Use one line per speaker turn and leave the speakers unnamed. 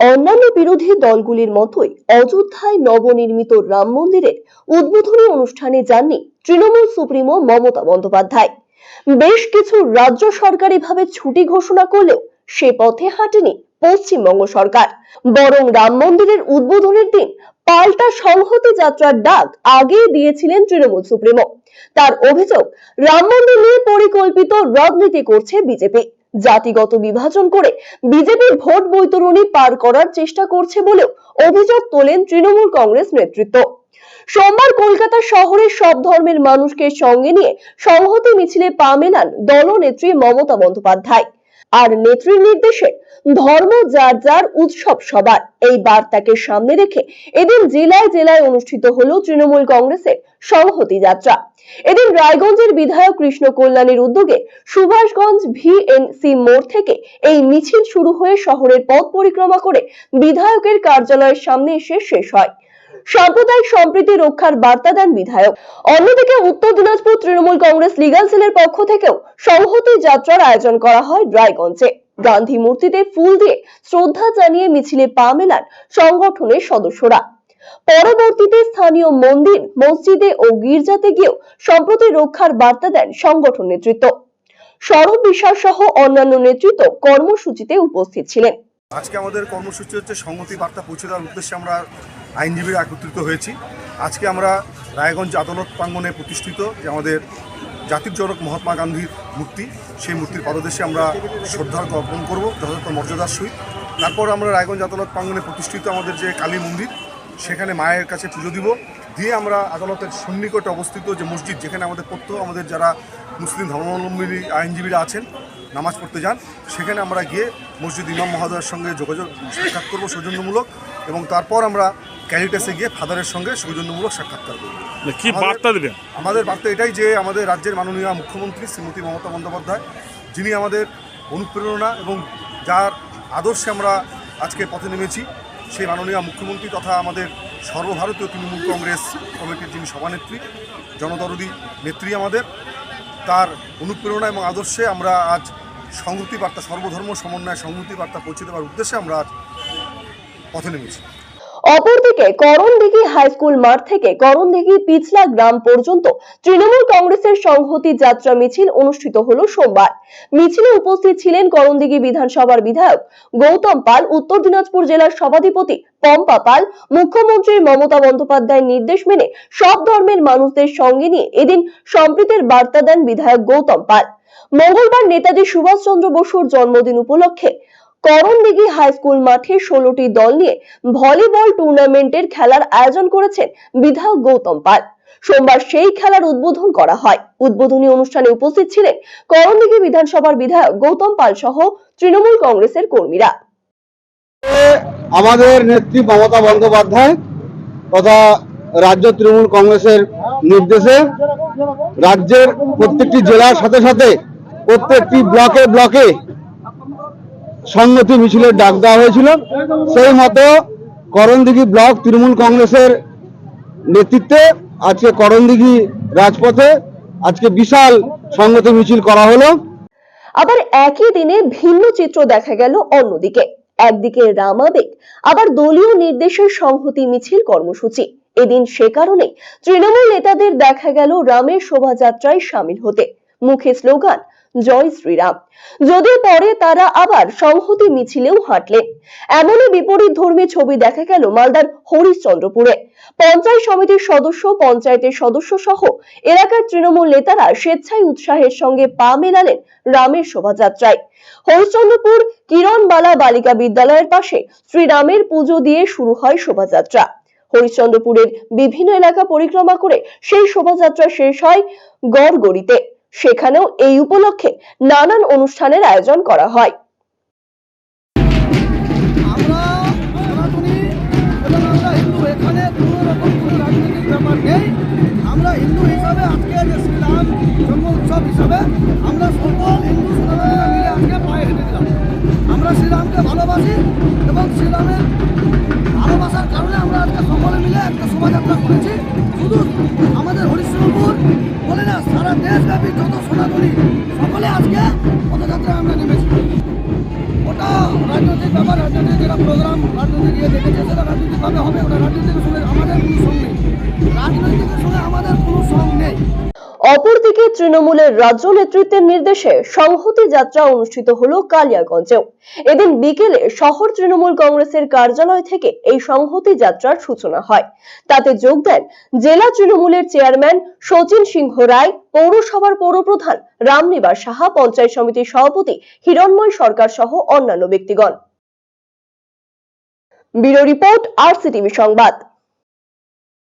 অন্যান্য বিরোধী দলগুলির মতোই অযোধ্যায় নবনির্মিত রাম মন্দিরের উদ্বোধনী অনুষ্ঠানে যাননি তৃণমূল সুপ্রিমো মমতা বন্দ্যোপাধ্যায়। বেশ কিছু রাজ্য সরকারিভাবে ছুটি ঘোষণা করলেও সে পথে হাঁটেনি পশ্চিমবঙ্গ সরকার। বরং রাম মন্দিরের উদ্বোধনের দিন পাল্টা সংহতি যাত্রার ডাক আগেই দিয়েছিলেন তৃণমূল সুপ্রিমো। তার অভিযোগ, রাম মন্দির নিয়ে পরিকল্পিত রাজনীতি করছে বিজেপি। জাতিগত বিভাজন করে বিজেপির ভোট বৈতরণী পার করার চেষ্টা করছে বলেও অভিযোগ তোলেন তৃণমূল কংগ্রেস নেতৃত্ব। সোমবার কলকাতা শহরের সব ধর্মের মানুষকে সঙ্গে নিয়ে সংহতি মিছিলে পা মেলান দলনেত্রী মমতা বন্দ্যোপাধ্যায়। আর নেত্রীর নির্দেশে ধর্ম যার যার উৎসব সবার। এই বার্তাকে সামনে রেখে এদিন জেলায় জেলায় অনুষ্ঠিত হলো তৃণমূল কংগ্রেসের সংহতি যাত্রা। এদিন রায়গঞ্জের বিধায়ক কৃষ্ণ কল্যাণের উদ্যোগে সুভাষগঞ্জ ভিএনসি মোড় থেকে এই মিছিল শুরু হয়ে শহরের পথ পরিক্রমা করে বিধায়কের কার্যালয়ের সামনে এসে শেষ হয়। সাম্প্রদায়িক সম্প্রীতি রক্ষার বার্তা দেন বিধায়ক। অন্যদিকে উত্তর দিনাজপুর তৃণমূল কংগ্রেস লিগাল সেলের পক্ষ থেকেও সংহতি যাত্রার আয়োজন করা হয় রায়গঞ্জে। গান্ধী মূর্তিতে ফুল দিয়ে শ্রদ্ধা জানিয়ে মিছিলে পা মেলান সংগঠনের সদস্যরা। পরবর্তীতে স্থানীয় মন্দির, মসজিদে ও গির্জাতে গিয়েও সম্প্রতি রক্ষার বার্তা দেন সংগঠন নেতৃত্ব। সৌরভ বিশ্বাস সহ অন্যান্য নেতৃত্ব কর্মসূচিতে উপস্থিত ছিলেন।
আজকে আমাদের কর্মসূচি হচ্ছে সংহতি বার্তা পৌঁছে দেওয়ার উদ্দেশ্যে আমরা আইনজীবীরা একত্রিত হয়েছি। আজকে আমরা রায়গঞ্জ আদালত প্রাঙ্গনে প্রতিষ্ঠিত যে আমাদের জাতির জনক মহাত্মা গান্ধীর মূর্তি, সেই মূর্তির পাদদেশে আমরা শ্রদ্ধা অর্পণ করব, যথাযথ মর্যাদার সহিত। তারপর আমরা রায়গঞ্জ আদালত প্রাঙ্গনে প্রতিষ্ঠিত আমাদের যে কালী মন্দির, সেখানে মায়ের কাছে পুজো দিব। দিয়ে আমরা আদালতের সন্নিকটে অবস্থিত যে মসজিদ, যেখানে আমাদের প্রত্যহ আমাদের যারা মুসলিম ধর্মাবলম্বী আইনজীবীরা আছেন নামাজ পড়তে যান সেখানে আমরা গিয়ে মসজিদ ইমাম মহাদয়ের সঙ্গে যোগাযোগ সাক্ষাৎ করব সৌজন্যমূলক এবং তারপর আমরা ক্যারিটাসে গিয়ে ফাদারের সঙ্গে সৌজন্যমূলক সাক্ষাৎকার করব।
কি
আমাদের-
বার্তা দেবেন
আমাদের বার্তা এটাই যে আমাদের রাজ্যের মাননীয় মুখ্যমন্ত্রী শ্রীমতী মমতা বন্দ্যোপাধ্যায় যিনি আমাদের অনুপ্রেরণা এবং যার আদর্শে আমরা আজকে পথে নেমেছি সেই মাননীয় মুখ্যমন্ত্রী তথা আমাদের সর্বভারতীয় তৃণমূল কংগ্রেস কমিটির যিনি সভানেত্রী জনদরদি নেত্রী আমাদের তার অনুপ্রেরণা এবং আদর্শে আমরা আজ সংহতি বার্তা সর্বধর্ম সমন্বয় সংহতি বার্তা পৌঁছে দেওয়ার উদ্দেশ্যে আমরা পথে নেমেছি।
অপরদিকে করণদিঘি হাই স্কুল মাঠ থেকে করণদিঘি পিছলা গ্রাম পর্যন্ত তৃণমূল কংগ্রেসের সংহতি যাত্রা মিছিল অনুষ্ঠিত হলো সোমবার। মিছিলে উপস্থিত ছিলেন করণদিঘি বিধানসভার বিধায়ক গৌতম পাল, উত্তর দিনাজপুর জেলার সভাধিপতি পম্পা পাল, মুখ্যমন্ত্রী মমতা বন্দ্যোপাধ্যায়ের নির্দেশ মেনে সব ধর্মের মানুষদের সঙ্গে নিয়ে এদিন সম্প্রীতির বার্তা দেন বিধায়ক গৌতম পাল। মঙ্গলবার নেতাজি সুভাষচন্দ্র বসুর জন্মদিন উপলক্ষে করণদিঘি হাই স্কুল মাঠে ষোলোটি দল নিয়ে ভলিবল টুর্নামেন্টের খেলার আয়োজন করেছেন বিধায়ক গৌতম পাল। সোমবার সেই খেলার উদ্বোধন করা হয়। উদ্বোধনী অনুষ্ঠানে উপস্থিত ছিলেন করণদিঘি বিধানসভার বিধায়ক গৌতম পাল সহ তৃণমূল কংগ্রেসের কর্মীরা।
আমাদের নেত্রী মমতা বন্দ্যোপাধ্যায় তথা রাজ্য তৃণমূল কংগ্রেসের নির্দেশে রাজ্যের প্রত্যেকটি জেলার সাথে সাথে প্রত্যেকটি ব্লকে ব্লকে সংগতি মিছিলের ডাক দেওয়া হয়েছিল। সেই মতো করণদিঘি ব্লক তৃণমূল কংগ্রেসের নেতৃত্বে আজকে করণদিঘি রাজপথে আজকে বিশাল সংগতি মিছিল করা হলো।
আবার একই দিনে ভিন্ন চিত্র দেখা গেল অন্যদিকে। একদিকে রামাবেগ আবার দলীয় নির্দেশের সংহতি মিছিল কর্মসূচি। এদিন সে কারণে তৃণমূল নেতাদের দেখা গেল রামের শোভাযাত্রায় সামিল হতে। মুখে স্লোগান জয় শ্রীরাম। যদিও পরে তারা আবার সংহতি মিছিলেও হাঁটলেন এমনই বিপরীত ধর্মী ছবি দেখা গেল মালদার হরিশ্চন্দ্রপুরে। পঞ্চায়েত সমিতির সদস্য, পঞ্চায়েতের সদস্য সহ এলাকার তৃণমূল নেতারা স্বেচ্ছায় উৎসাহের সঙ্গে পা মেলালেন রামের শোভাযাত্রায়। হরিশ্চন্দ্রপুর কিরণবালা বালিকা বিদ্যালয়ের পাশে শ্রীরামের পুজো দিয়ে শুরু হয় শোভাযাত্রা। হরিশ্চন্দ্রপুরের বিভিন্ন এলাকা পরিক্রমা করে সেই শোভাযাত্রা শেষ হয় গড়গড়িতে। সেখানেও এই উপলক্ষে নানান অনুষ্ঠানের আয়োজন করা হয়।
ভালোবাসি এবং শ্রীরামের ভালোবাসার কারণে আমরা আজকে সকলে মিলে একটা শোভাযাত্রা করেছি। সারা বিখ্যাত যত সকলে আজকে পদযাত্রায় আমরা নেমেছি। ওটা রাজনৈতিক ব্যাপার, রাজনৈতিক যেটা প্রোগ্রাম রাজনৈতিক ইয়ে দেখেছে, সেটা রাজনৈতিকভাবে হবে, ওটা রাজনৈতিক সঙ্গে
অপরদিকে তৃণমূলের রাজ্য নেতৃত্বের নির্দেশে সংহতি যাত্রা অনুষ্ঠিত হলো কালিয়াগঞ্জেও। এদিন বিকেলে শহর তৃণমূল কংগ্রেসের কার্যালয় থেকে এই সংহতি যাত্রার সূচনা হয়। তাতে যোগ দেন জেলা তৃণমূলের চেয়ারম্যান সচিন সিংহ রায়, পৌরসভার পৌরপ্রধান রামনিবাস সাহা, পঞ্চায়েত সমিতির সভাপতি হিরণময় সরকার সহ অন্যান্য ব্যক্তিগণ। ব্যুরো রিপোর্ট আর সিটিভি সংবাদ।